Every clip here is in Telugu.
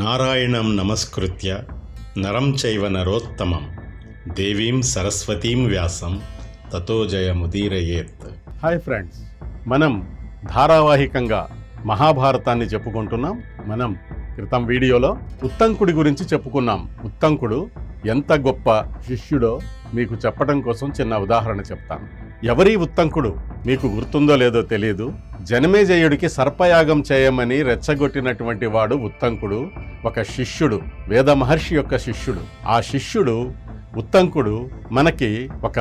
నారాయణం నమస్కృత్య నరం చైవ నరోత్తమం దేవీం సరస్వతీం వ్యాసం తతో జయముదీరయేత్ హాయ్ ఫ్రెండ్స్ మనం ధారావాహికంగా మహాభారతాన్ని చెప్పుకుంటున్నాం. మనం క్రితం వీడియోలో ఉత్తంకుడి గురించి చెప్పుకున్నాం. ఉత్తంకుడు ఎంత గొప్ప శిష్యుడో మీకు చెప్పడం కోసం చిన్న ఉదాహరణ చెప్తాను. ఎవరి ఉత్తంకుడు మీకు గుర్తుందో లేదో తెలియదు జనమేజయుడికి సర్పయాగం చేయమని రెచ్చగొట్టినటువంటి వాడు ఉత్తంకుడు ఒక శిష్యుడు వేద మహర్షి యొక్క శిష్యుడు. ఆ శిష్యుడు ఉత్తంకుడు మనకి ఒక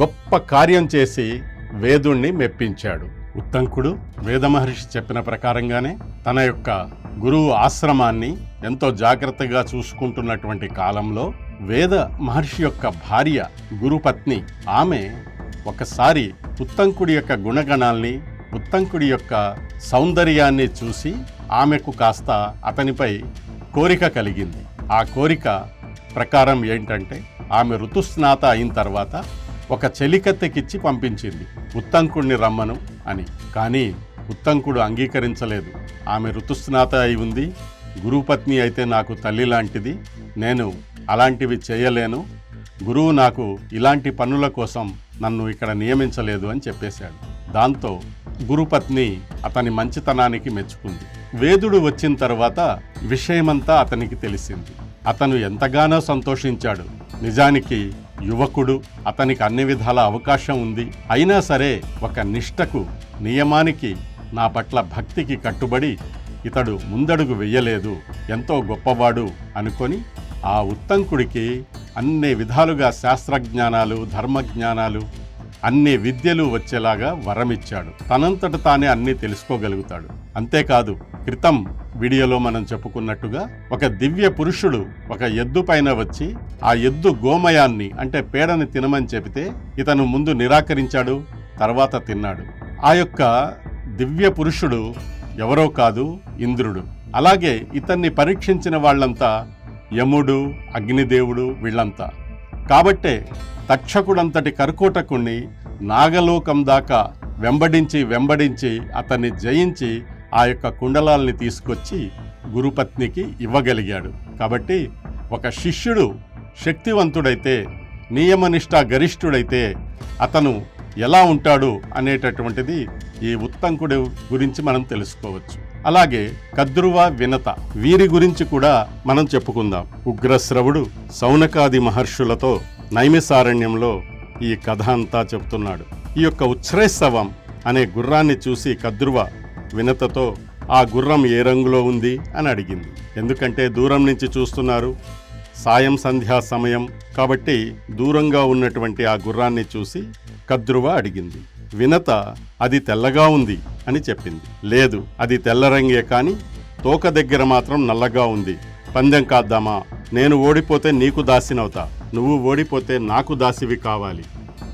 గొప్ప కార్యం చేసి వేదుణ్ణి మెప్పించాడు. ఉత్తంకుడు వేద మహర్షి చెప్పిన ప్రకారంగానే తన యొక్క గురువు ఆశ్రమాన్ని ఎంతో జాగ్రత్తగా చూసుకుంటున్నటువంటి కాలంలో వేద మహర్షి యొక్క భార్య గురుపత్ని ఆమె ఒకసారి ఉత్తంకుడి యొక్క గుణగణాల్ని ఉత్తంకుడి యొక్క సౌందర్యాన్ని చూసి ఆమెకు కాస్త అతనిపై కోరిక కలిగింది. ఆ కోరిక ప్రకారం ఏంటంటే ఆమె ఋతుస్నాత అయిన తర్వాత ఒక చెలికత్తెకిచ్చి పంపించింది. ఉత్తంకుడిని రమ్మను అని. కానీ ఉత్తంకుడు అంగీకరించలేదు. ఆమె ఋతుస్నాత అయి ఉంది. గురుపత్ని అయితే నాకు తల్లి లాంటిది. నేను అలాంటివి చేయలేను. గురువు నాకు ఇలాంటి పనుల కోసం నన్ను ఇక్కడ నియమించలేదు అని చెప్పేశాడు. దాంతో గురుపత్ని అతని మంచితనానికి మెచ్చుకుంది. వేదుడు వచ్చిన తర్వాత విషయమంతా అతనికి తెలిసింది. అతను ఎంతగానో సంతోషించాడు. నిజానికి యువకుడు అతనికి అన్ని విధాల అవకాశం ఉంది. అయినా సరే ఒక నిష్టకు నియమానికి నా పట్ల భక్తికి కట్టుబడి ఇతడు ముందడుగు వెయ్యలేదు ఎంతో గొప్పవాడు అనుకొని ఆ ఉత్తంకుడికి అన్ని విధాలుగా శాస్త్రజ్ఞానాలు ధర్మజ్ఞానాలు అన్ని విద్యలు వచ్చేలాగా వరమిచ్చాడు. తనంతట తానే అన్నీ తెలుసుకోగలుగుతాడు. అంతేకాదు క్రితం వీడియోలో మనం చెప్పుకున్నట్టుగా ఒక దివ్య పురుషుడు ఒక ఎద్దు పైన వచ్చి ఆ ఎద్దు గోమయాన్ని అంటే పేడని తినమని చెబితే ఇతను ముందు నిరాకరించాడు తర్వాత తిన్నాడు. ఆ యొక్క దివ్య పురుషుడు ఎవరో కాదు ఇంద్రుడు. అలాగే ఇతన్ని పరీక్షించిన వాళ్ళంతా యముడు అగ్నిదేవుడు వీళ్ళంతా. కాబట్టే తక్షకుడంతటి కర్కోటకుణ్ణి నాగలోకం దాకా వెంబడించి వెంబడించి అతన్ని జయించి ఆ యొక్క కుండలాల్ని తీసుకొచ్చి గురుపత్నికి ఇవ్వగలిగాడు. కాబట్టి ఒక శిష్యుడు శక్తివంతుడైతే నియమనిష్ట గరిష్ఠుడైతే అతను ఎలా ఉంటాడు అనేటటువంటిది ఈ ఉత్తంకుడి గురించి మనం తెలుసుకోవచ్చు. అలాగే కద్రువ వినత వీరి గురించి కూడా మనం చెప్పుకుందాం. ఉగ్రశ్రవుడు సౌనకాది మహర్షులతో నైమిసారణ్యంలో ఈ కథ అంతా చెప్తున్నాడు. ఈ యొక్క ఉచ్ఛ్రేస్తవం అనే గుర్రాన్ని చూసి కద్రువ వినతతో ఆ గుర్రం ఏ రంగులో ఉంది? అని అడిగింది. ఎందుకంటే దూరం నుంచి చూస్తున్నారు. సాయం సంధ్యా సమయం కాబట్టి దూరంగా ఉన్నటువంటి ఆ గుర్రాన్ని చూసి కద్రువ అడిగింది. వినత అది తెల్లగా ఉంది అని చెప్పింది. లేదు అది తెల్ల రంగే కానీ తోక దగ్గర మాత్రం నల్లగా ఉంది. పందెం కాద్దామా? నేను ఓడిపోతే నీకు దాసినవుతా. నువ్వు ఓడిపోతే నాకు దాసివి కావాలి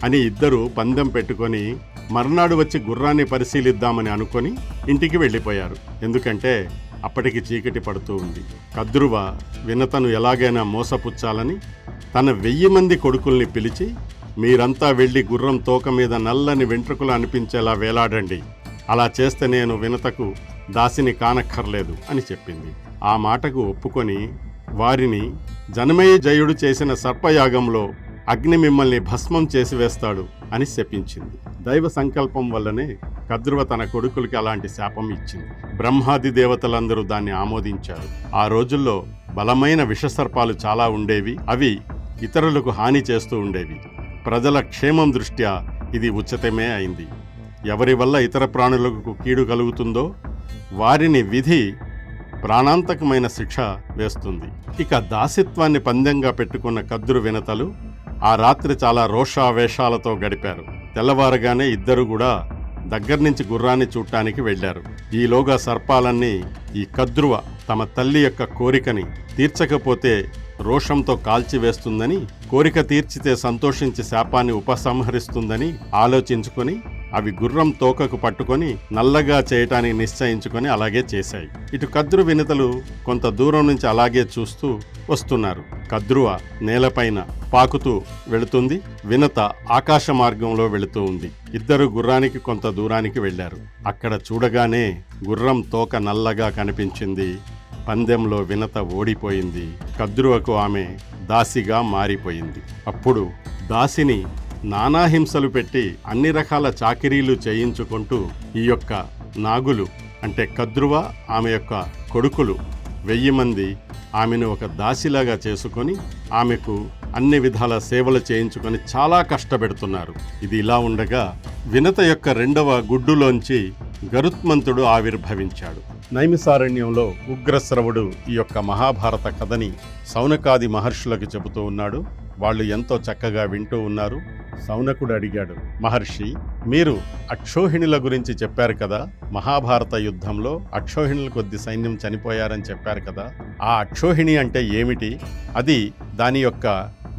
అని ఇద్దరు పందెం పెట్టుకొని మర్నాడు వచ్చి గుర్రాన్ని పరిశీలిద్దామని అనుకొని ఇంటికి వెళ్ళిపోయారు. ఎందుకంటే అప్పటికి చీకటి పడుతూ ఉంది. కద్రువ వినతను ఎలాగైనా మోసపుచ్చాలని తన వెయ్యి మంది కొడుకుల్ని పిలిచి మీరంతా వెళ్ళి గుర్రం తోక మీద నల్లని వెంట్రుకలు అనిపించేలా వేలాడండి. అలా చేస్తే నేను వినతకు దాసిని కానక్కర్లేదు అని చెప్పింది. ఆ మాటకు ఒప్పుకొని వారిని జనమేయ జయుడు చేసిన సర్పయాగంలో అగ్ని మిమ్మల్ని భస్మం చేసివేస్తాడు అని శపించింది. దైవ సంకల్పం వల్లనే కద్రువ తన కొడుకులకి అలాంటి శాపం ఇచ్చింది. బ్రహ్మాది దేవతలందరూ దాన్ని ఆమోదించారు. ఆ రోజుల్లో బలమైన విషసర్పాలు చాలా ఉండేవి. అవి ఇతరులకు హాని చేస్తూ ఉండేవి. ప్రజల క్షేమం దృష్ట్యా ఇది ఉచితమే అయింది. ఎవరి వల్ల ఇతర ప్రాణులకు కీడు కలుగుతుందో వారిని విధి ప్రాణాంతకమైన శిక్ష వేస్తుంది. ఇక దాసిత్వాన్ని పందెంగా పెట్టుకున్న కద్దురు వినతలు ఆ రాత్రి చాలా రోషావేషాలతో గడిపారు. తెల్లవారగానే ఇద్దరు కూడా దగ్గర నుంచి గుర్రాన్ని చూడటానికి వెళ్ళారు ఈలోగా సర్పాలన్నీ ఈ కద్రువ తమ తల్లి యొక్క కోరికని తీర్చకపోతే రోషంతో కాల్చివేస్తుందని కోరిక తీర్చితే సంతోషించి శాపాన్ని ఉపసంహరిస్తుందని ఆలోచించుకొని అవి గుర్రం తోకకు పట్టుకొని నల్లగా చేయటానికి నిశ్చయించుకొని అలాగే చేశాయి. ఇటు కద్రు వినతలు కొంత దూరం నుంచి అలాగే చూస్తూ వస్తున్నారు. కద్రువ నేలపైన పాకుతూ వెళుతుంది. వినత ఆకాశ మార్గంలో వెళుతూ ఉంది. ఇద్దరు గుర్రానికి కొంత దూరానికి వెళ్ళారు. అక్కడ చూడగానే గుర్రం తోక నల్లగా కనిపించింది. పందెంలో వినత ఓడిపోయింది. కద్రువకు ఆమె దాసిగా మారిపోయింది. అప్పుడు దాసిని నానా హింసలు పెట్టి అన్ని రకాల చాకిరీలు చేయించుకుంటూ ఈ యొక్క నాగులు అంటే కద్రువ ఆమె యొక్క కొడుకులు వెయ్యి మంది ఆమెను ఒక దాసిలాగా చేసుకొని ఆమెకు అన్ని విధాల సేవలు చేయించుకొని చాలా కష్టపెడుతున్నారు. ఇది ఇలా ఉండగా వినత యొక్క రెండవ గుడ్డులోంచి గరుత్మంతుడు ఆవిర్భవించాడు. నైమిసారణ్యంలో ఉగ్రశ్రవుడు ఈ యొక్క మహాభారత కథని సౌనకాది మహర్షులకు చెబుతూ ఉన్నాడు. వాళ్ళు ఎంతో చక్కగా వింటూ ఉన్నారు. సౌనకుడు అడిగాడు మహర్షి మీరు అక్షోహిణుల గురించి చెప్పారు కదా? మహాభారత యుద్ధంలో అక్షోహిణుల కొద్ది సైన్యం చనిపోయారని చెప్పారు కదా? ఆ అక్షోహిణి అంటే ఏమిటి? అది దాని యొక్క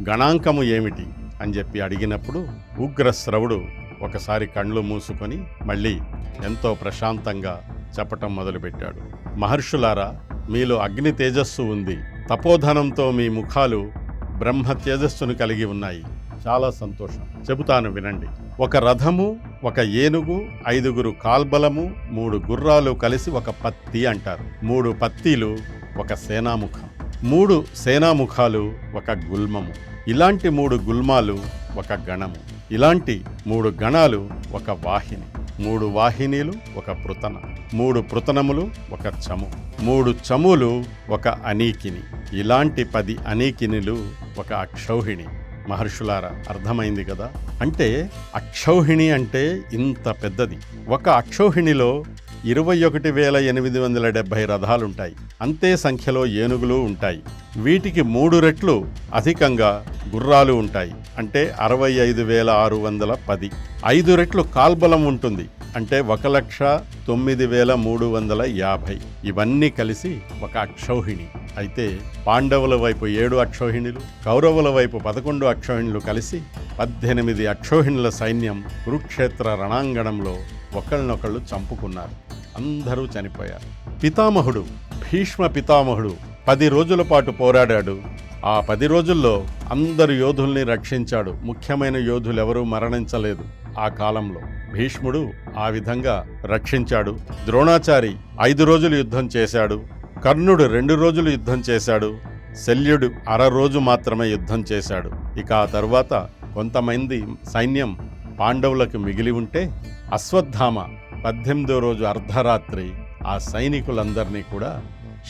గణాంకము ఏమిటి? అని చెప్పి అడిగినప్పుడు ఉగ్రశ్రవుడు ఒకసారి కళ్ళు మూసుకొని మళ్ళీ ఎంతో ప్రశాంతంగా చెప్పటం మొదలుపెట్టాడు. మహర్షులారా మీలో అగ్ని తేజస్సు ఉంది. తపోధనంతో మీ ముఖాలు బ్రహ్మ తేజస్సును కలిగి ఉన్నాయి. చాలా సంతోషం. చెబుతాను వినండి. ఒక రథము ఒక ఏనుగు ఐదుగురు కాల్బలము మూడు గుర్రాలు కలిసి ఒక పత్తి అంటారు. మూడు పత్తిలు ఒక సేనాముఖం. మూడు సేనాముఖాలు ఒక గుల్మము. ఇలాంటి మూడు గుల్మాలు ఒక గణము. ఇలాంటి మూడు గణాలు ఒక వాహిని. మూడు వాహినీలు ఒక పృతన మూడు పృతనములు ఒక చము. మూడు చములు ఒక అనీకిని. ఇలాంటి పది అనీకినిలు ఒక అక్షౌహిణి. మహర్షులారా అర్థమైంది కదా? అంటే అక్షౌహిణి అంటే ఇంత పెద్దది. ఒక అక్షౌహిణిలో ఇరవై ఒకటి వేల ఎనిమిది వందల డెబ్భై రథాలుంటాయి. అంతే సంఖ్యలో ఏనుగులు ఉంటాయి. వీటికి మూడు రెట్లు అధికంగా గుర్రాలు ఉంటాయి. అంటే అరవై ఐదు వేల ఆరు వందల పది. ఐదు రెట్లు కాల్బలం ఉంటుంది. అంటే ఒక లక్ష తొమ్మిది వేల మూడు వందల యాభై. ఇవన్నీ కలిసి ఒక అక్షౌహిణి. అయితే పాండవుల వైపు ఏడు అక్షోహిణులు కౌరవుల వైపు పదకొండు అక్షోహిణులు కలిసి పద్దెనిమిది అక్షోహిణుల సైన్యం కురుక్షేత్ర రణాంగణంలో ఒకళ్ళనొకళ్ళు చంపుకున్నారు. అందరూ చనిపోయారు. పితామహుడు భీష్మ పితామహుడు పది రోజుల పాటు పోరాడాడు. ఆ పది రోజుల్లో అందరు యోధుల్ని రక్షించాడు. ముఖ్యమైన యోధులెవరూ మరణించలేదు. ఆ కాలంలో భీష్ముడు ఆ విధంగా రక్షించాడు. ద్రోణాచారి ఐదు రోజులు యుద్ధం చేశాడు. కర్ణుడు రెండు రోజులు యుద్ధం చేశాడు శల్యుడు అర రోజు మాత్రమే యుద్ధం చేశాడు. ఇక ఆ తర్వాత కొంతమంది సైన్యం పాండవులకు మిగిలి ఉంటే అశ్వత్థామ పద్దెనిమిదో రోజు అర్ధరాత్రి ఆ సైనికులందరినీ కూడా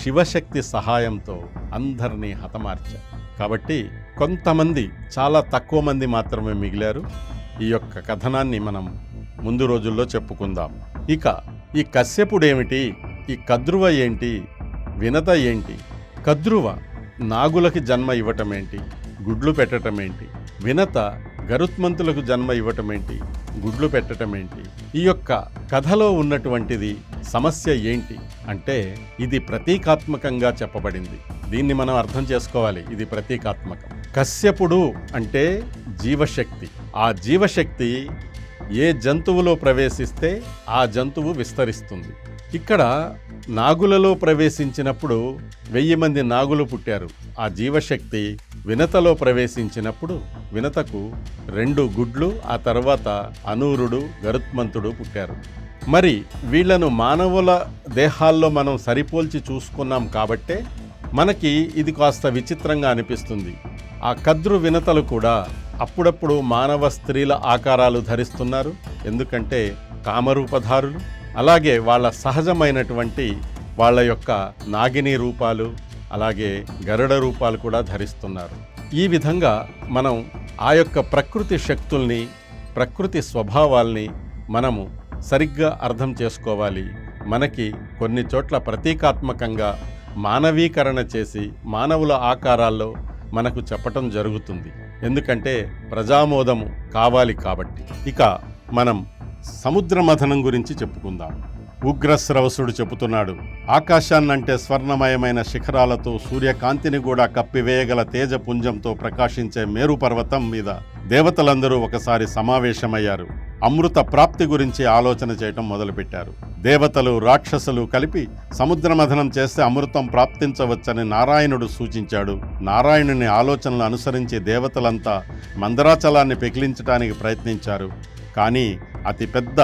శివశక్తి సహాయంతో అందరినీ హతమార్చారు. కాబట్టి కొంతమంది చాలా తక్కువ మంది మాత్రమే మిగిలారు. ఈ యొక్క కథనాన్ని మనం ముందు రోజుల్లో చెప్పుకుందాం. ఇక ఈ కశ్యపుడేమిటి? ఈ కద్రువ ఏంటి? వినత ఏంటి? కద్రువ నాగులకి జన్మ ఇవ్వటమేంటి? గుడ్లు పెట్టటమేంటి? వినత గరుత్మంతులకు జన్మ ఇవ్వటమేంటి? గుడ్లు పెట్టటమేంటి? ఈ యొక్క కథలో ఉన్నటువంటిది సమస్య ఏంటి? అంటే ఇది ప్రతీకాత్మకంగా చెప్పబడింది. దీన్ని మనం అర్థం చేసుకోవాలి. ఇది ప్రతీకాత్మకం. కశ్యపుడు అంటే జీవశక్తి. ఆ జీవశక్తి ఏ జంతువులో ప్రవేశిస్తే ఆ జంతువు విస్తరిస్తుంది. ఇక్కడ నాగులలో ప్రవేశించినప్పుడు వెయ్యి మంది నాగులు పుట్టారు. ఆ జీవశక్తి వినతలో ప్రవేశించినప్పుడు వినతకు రెండు గుడ్లు ఆ తర్వాత అనూరుడు గరుత్మంతుడు పుట్టారు. మరి వీళ్ళను మానవుల దేహాల్లో మనం సరిపోల్చి చూసుకున్నాం కాబట్టే మనకి ఇది కాస్త విచిత్రంగా అనిపిస్తుంది. ఆ కద్రు వినతలు కూడా అప్పుడప్పుడు మానవ స్త్రీల ఆకారాలు ధరిస్తున్నారు. ఎందుకంటే కామరూపధారులు అలాగే వాళ్ళ సహజమైనటువంటి వాళ్ళ యొక్క నాగిని రూపాలు అలాగే గరుడ రూపాలు కూడా ధరిస్తున్నారు. ఈ విధంగా మనం ఆ యొక్క ప్రకృతి శక్తుల్ని ప్రకృతి స్వభావాల్ని మనము సరిగ్గా అర్థం చేసుకోవాలి. మనకి కొన్ని చోట్ల ప్రతీకాత్మకంగా మానవీకరణ చేసి మానవుల ఆకారాల్లో మనకు చెప్పటం జరుగుతుంది. ఎందుకంటే ప్రజామోదము కావాలి కాబట్టి. ఇక మనం సముద్ర మథనం గురించి చెప్పుకుందాం. ఉగ్రశ్రవసుడు చెబుతున్నాడు ఆకాశాన్నంటే స్వర్ణమయమైన శిఖరాలతో సూర్యకాంతిని కూడా కప్పివేయగల తేజపుంజంతో ప్రకాశించే మేరు పర్వతం మీద దేవతలందరూ ఒకసారి సమావేశమయ్యారు. అమృత ప్రాప్తి గురించి ఆలోచన చేయటం మొదలుపెట్టారు. దేవతలు రాక్షసులు కలిపి సముద్ర మథనం చేస్తే అమృతం ప్రాప్తించవచ్చని నారాయణుడు సూచించాడు. నారాయణుని ఆలోచనలు అనుసరించి దేవతలంతా మందరాచలాన్ని పెకిలించడానికి ప్రయత్నించారు. కానీ అతిపెద్ద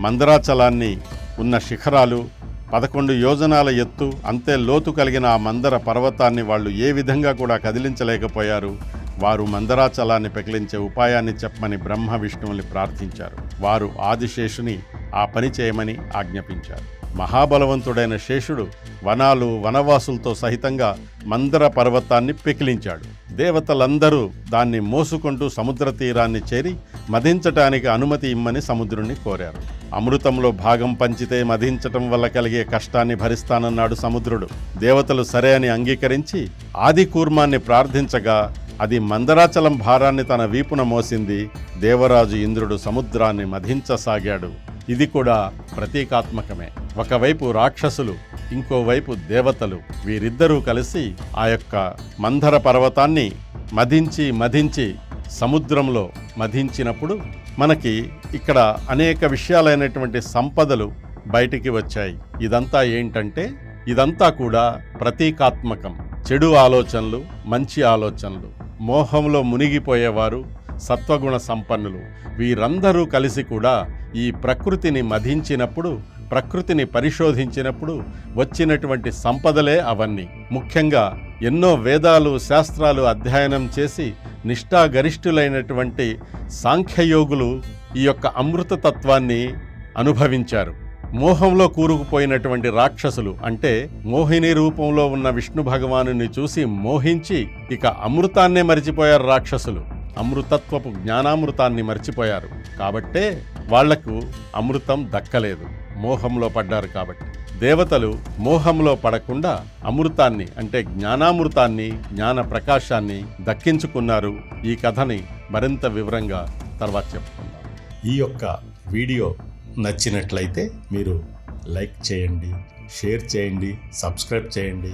మందరాచలాన్ని ఉన్న శిఖరాలు పదకొండు యోజనాల ఎత్తు అంతే లోతు కలిగిన ఆ మందర పర్వతాన్ని వాళ్ళు ఏ విధంగా కూడా కదిలించలేకపోయారు వారు మందరాచలాన్ని పెకిలించే ఉపాయాన్ని చెప్పమని బ్రహ్మ విష్ణువుని ప్రార్థించారు. వారు ఆదిశేషుని ఆ పని చేయమని ఆజ్ఞాపించారు. మహాబలవంతుడైన శేషుడు వనాలు వనవాసులతో సహితంగా మందర పర్వతాన్ని పెకిలించాడు. దేవతలందరూ దాన్ని మోసుకుంటూ సముద్ర తీరాన్ని చేరి మధించటానికి అనుమతి ఇమ్మని సముద్రుణ్ణి కోరారు. అమృతంలో భాగం పంచితే మధించటం వల్ల కలిగే కష్టాన్ని భరిస్తానన్నాడు సముద్రుడు. దేవతలు సరే అని అంగీకరించి ఆది కూర్మాన్ని ప్రార్థించగా అది మందరాచలం భారాన్ని తన వీపున మోసింది. దేవరాజు ఇంద్రుడు సముద్రాన్ని మధించసాగాడు. ఇది కూడా ప్రతీకాత్మకమే. ఒకవైపు రాక్షసులు ఇంకోవైపు దేవతలు. వీరిద్దరూ కలిసి ఆ యొక్క మందర పర్వతాన్ని మధించి మధించి సముద్రంలో మధించినప్పుడు మనకి ఇక్కడ అనేక విషయాలైనటువంటి సంపదలు బయటికి వచ్చాయి. ఇదంతా ఏంటంటే ఇదంతా కూడా ప్రతీకాత్మకం. చెడు ఆలోచనలు మంచి ఆలోచనలు. మోహంలో మునిగిపోయేవారు సత్వగుణ సంపన్నులు. వీరందరూ కలిసి కూడా ఈ ప్రకృతిని మధించినప్పుడు ప్రకృతిని పరిశోధించినప్పుడు వచ్చినటువంటి సంపదలే అవన్నీ. ముఖ్యంగా ఎన్నో వేదాలు శాస్త్రాలు అధ్యయనం చేసి నిష్ఠాగరిష్ఠులైనటువంటి సాంఖ్యయోగులు ఈ యొక్క అమృతతత్వాన్ని అనుభవించారు. మోహంలో కూరుకుపోయినటువంటి రాక్షసులు అంటే మోహిని రూపంలో ఉన్న విష్ణు భగవానుని చూసి మోహించి ఇక అమృతాన్నే మరిచిపోయారు రాక్షసులు. అమృతత్వపు జ్ఞానామృతాన్ని మర్చిపోయారు. కాబట్టే వాళ్ళకు అమృతం దక్కలేదు మోహంలో పడ్డారు కాబట్టి. దేవతలు మోహంలో పడకుండా అమృతాన్ని అంటే జ్ఞానామృతాన్ని జ్ఞాన ప్రకాశాన్ని దక్కించుకున్నారు ఈ కథని మరింత వివరంగా తర్వాత చెప్పుకుందాం. ఈ యొక్క వీడియో నచ్చినట్లయితే మీరు లైక్ చేయండి షేర్ చేయండి సబ్స్క్రైబ్ చేయండి.